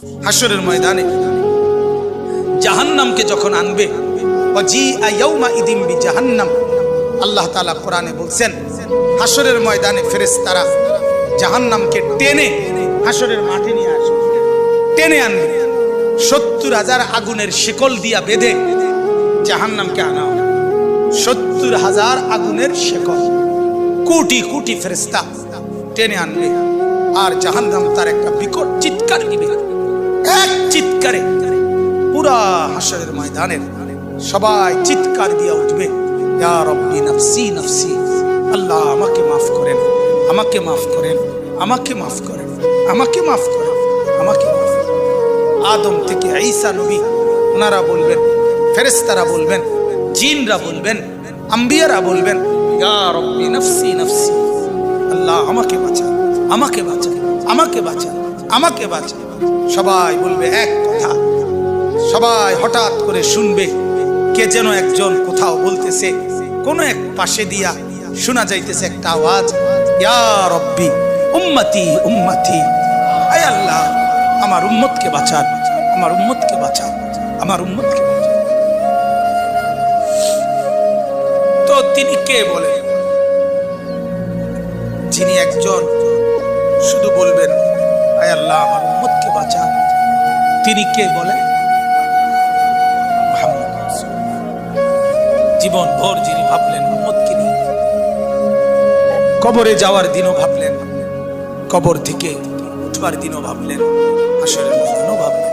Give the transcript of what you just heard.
হাসরের ময়দানে। জাহান্নামকে যখন আনবে বিজাহান্নাম। আল্লাহ তাআলা কোরআনে বলছেন হাসরের ময়দানে ফেরেশতারা জাহান্নামকে টেনে হাসরের মাঠে নিয়ে আসবে। টেনে আনবে। সত্তর হাজার আগুনের শিকল দিয়া বেঁধে জাহান্নামকে আনা হবে। সত্তর হাজার আগুনের শেকল। কোটি কোটি ফেরেস্তা টেনে আনবে। আর জাহান্নাম তার একটা বিকট চিৎকার দিবে। এক চিৎকারে, পুরা হাসরের ময়দানের সবাই চিৎকার দিয়ে উঠবে আল্লাহ আমাকে মাফ করেন, আমাকে মাফ করেন, আমাকে মাফ করেন, আমাকে মাফ করেন, আমাকে মাফ আদম থেকে ঈসা নবী, ওনারা বলবেন ফেরেস্তারা বলবেন, জিনরা বলবেন, আম্বিয়ারা বলবেন আল্লাহ আমাকে বাঁচান আমাকে বাঁচান আমাকে বাঁচান আমাকে বাঁচান। সবাই বলবে এক কথা। সবাই হঠাৎ করে শুনবে কে যেন একজন কোথাও বলতেছে, কোন এক পাশে দিয়া শোনা যাইতেছে একটা আওয়াজ উম্মতি উম্মতি, আয় আল্লাহ, আমার উম্মতকে বাঁচান, আমার উম্মতকে বাঁচান, আমার উম্মতকে তো তিনি কে বলে যিনি একজন শুধু বলবেন আয় আল্লাহ আমার উম্মতকে বাঁচা তিনি কে বলে? জীবন ভোর যিনি ভাবলেন উম্মতকে নিয়ে, কবরে যাওয়ার দিনও ভাবলেন, কবর থেকে উঠবার দিনও ভাবলেন আসলে ভাবলেন।